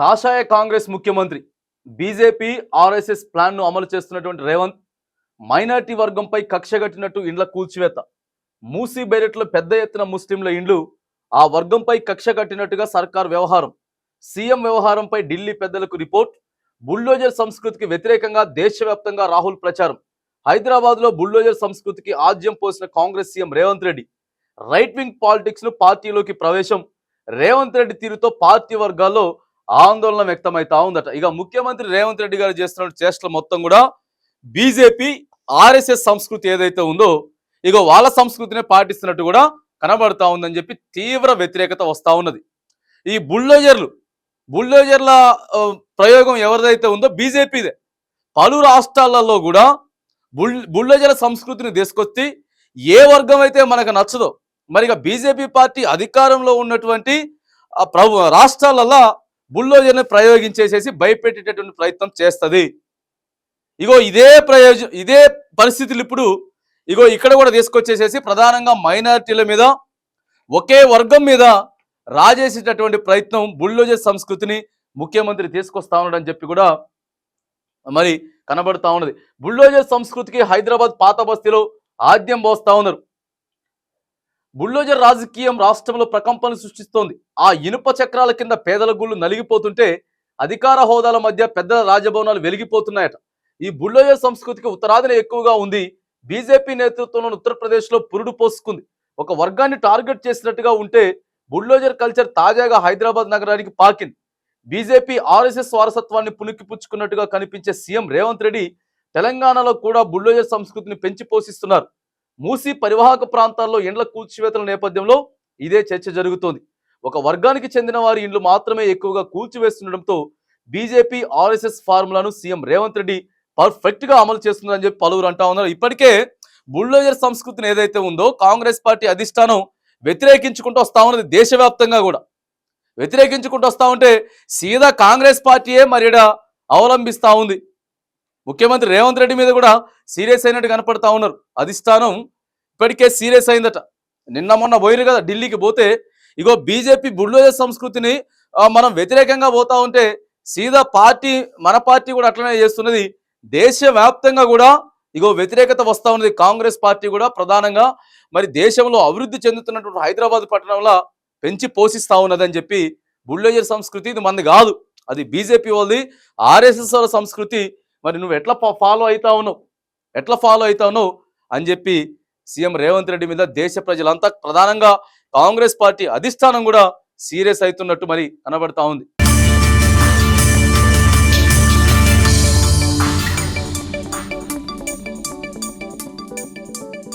కాషాయ కాంగ్రెస్ ముఖ్యమంత్రి BJP RSS ప్లాన్ను అమలు చేస్తున్నటువంటి రేవంత్ మైనార్టీ వర్గంపై కక్షగట్టినట్టు ఇండ్ల కూల్చివేత. మూసీ బెరెట్లో పెద్ద ఎత్తున ముస్లింల ఇండ్లు ఆ వర్గంపై కక్ష కట్టినట్టుగా సర్కార్ వ్యవహారం. సీఎం వ్యవహారంపై ఢిల్లీ పెద్దలకు రిపోర్ట్. బుల్డోజర్ సంస్కృతికి వ్యతిరేకంగా దేశవ్యాప్తంగా రాహుల్ ప్రచారం. హైదరాబాద్లో బుల్డోజర్ సంస్కృతికి ఆజ్యం పోసిన Congress CM Revanth Reddy. Right wing పాలిటిక్స్ను పార్టీలోకి ప్రవేశం. రేవంత్ రెడ్డి తీరుతో పార్టీ వర్గాల్లో ఆందోళన వ్యక్తమవుతా ఉందట. ఇక ముఖ్యమంత్రి రేవంత్ రెడ్డి గారు చేస్తున్న చేష్టలు మొత్తం కూడా బీజేపీ ఆర్ఎస్ఎస్ సంస్కృతి ఏదైతే ఉందో ఇక వాళ్ళ సంస్కృతిని పాటిస్తున్నట్టు కూడా కనబడతా ఉందని చెప్పి తీవ్ర వ్యతిరేకత వస్తూ ఉన్నది. ఈ బుల్డోజర్లు బుల్డోజర్ల ప్రయోగం ఎవరిదైతే ఉందో బీజేపీదే. పలు రాష్ట్రాలలో కూడా బుల్ బుల్డోజర్ల సంస్కృతిని తీసుకొచ్చి ఏ వర్గం అయితే మనకు నచ్చదో మరి ఇక బీజేపీ పార్టీ అధికారంలో ఉన్నటువంటి ప్రభు రాష్ట్రాలలో బుల్డోజర్ని ప్రయోగించేసేసి భయపెట్టేటటువంటి ప్రయత్నం చేస్తుంది. ఇగో ఇదే ప్రయోజనం ఇదే పరిస్థితులు ఇప్పుడు ఇగో ఇక్కడ కూడా తీసుకొచ్చేసేసి ప్రధానంగా మైనారిటీల మీద ఒకే వర్గం మీద రాజేసేటటువంటి ప్రయత్నం బుల్డోజర్ సంస్కృతిని ముఖ్యమంత్రి తీసుకొస్తా ఉన్నాడని చెప్పి కూడా మరి కనబడతా ఉన్నది. బుల్డోజర్ సంస్కృతికి హైదరాబాద్ పాత బస్తీలో ఆద్యం పోస్తా ఉన్నారు. బుల్డోజర్ రాజకీయం రాష్ట్రంలో ప్రకంపనలు సృష్టిస్తోంది. ఆ ఇనుప చక్రాల కింద పేదల గుళ్ళు నలిగిపోతుంటే అధికార హోదాల మధ్య పెద్ద రాజభవనాలు వెలిగిపోతున్నాయట. ఈ బుల్డోజర్ సంస్కృతికి ఉత్తరాదిన ఎక్కువగా ఉంది. బీజేపీ నేతృత్వంలోని ఉత్తరప్రదేశ్లో పురుడు పోసుకుంది. ఒక వర్గాన్ని టార్గెట్ చేసినట్టుగా ఉంటే బుల్డోజర్ కల్చర్ తాజాగా హైదరాబాద్ నగరానికి పాకింది. బీజేపీ ఆర్ఎస్ఎస్ వారసత్వాన్ని పుణికిపుచ్చుకున్నట్టుగా కనిపించే సీఎం రేవంత్ రెడ్డి తెలంగాణలో కూడా బుల్డోజర్ సంస్కృతిని పెంచి పోషిస్తున్నారు. మూసీ పరివాహక ప్రాంతాల్లో ఇండ్ల కూల్చివేతల నేపథ్యంలో ఇదే చర్చ జరుగుతోంది. ఒక వర్గానికి చెందిన వారి ఇండ్లు మాత్రమే ఎక్కువగా కూల్చివేస్తుండటంతో బీజేపీ ఆర్ఎస్ఎస్ ఫార్ములాను సీఎం రేవంత్ రెడ్డి పర్ఫెక్ట్గా అమలు చేస్తుందని చెప్పి పలువురు అంటా ఉన్నారు. ఇప్పటికే బుల్డోజర్ సంస్కృతిని ఏదైతే ఉందో కాంగ్రెస్ పార్టీ అధిష్టానం వ్యతిరేకించుకుంటూ వస్తా ఉన్నది దేశవ్యాప్తంగా కూడా. వ్యతిరేకించుకుంటూ వస్తా ఉంటే సీదా కాంగ్రెస్ పార్టీయే మరి అవలంబిస్తా ఉంది. ముఖ్యమంత్రి రేవంత్ రెడ్డి మీద కూడా సీరియస్ అయినట్టు కనపడతా ఉన్నారు. అధిష్టానం ఇప్పటికే సీరియస్ అయిందట. నిన్న మొన్న పోయిరు కదా ఢిల్లీకి పోతే ఇగో బీజేపీ బుల్డోజర్ సంస్కృతిని మనం వ్యతిరేకంగా పోతా ఉంటే సీదా పార్టీ మన పార్టీ కూడా అట్లనే చేస్తున్నది. దేశవ్యాప్తంగా కూడా ఇగో వ్యతిరేకత వస్తూ ఉన్నది. కాంగ్రెస్ పార్టీ కూడా ప్రధానంగా మరి దేశంలో అభివృద్ధి చెందుతున్నటువంటి హైదరాబాద్ పట్టణంలో పెంచి పోషిస్తూ ఉన్నదని చెప్పి బుల్డోజర్ సంస్కృతి ఇది మంది కాదు. అది బీజేపీ వాళ్ళది. ఆర్ఎస్ఎస్ వాళ్ళ సంస్కృతి మరి నువ్వు ఎట్లా ఫాలో అవుతావు నువ్వు? ఎట్లా ఫాలో అవుతావు నువ్వు? అని చెప్పి సీఎం రేవంత్ రెడ్డి మీద దేశ ప్రజలంతా ప్రధానంగా కాంగ్రెస్ పార్టీ అధిష్టానం కూడా సీరియస్ అవుతున్నట్టు మరి కనబడతా ఉంది.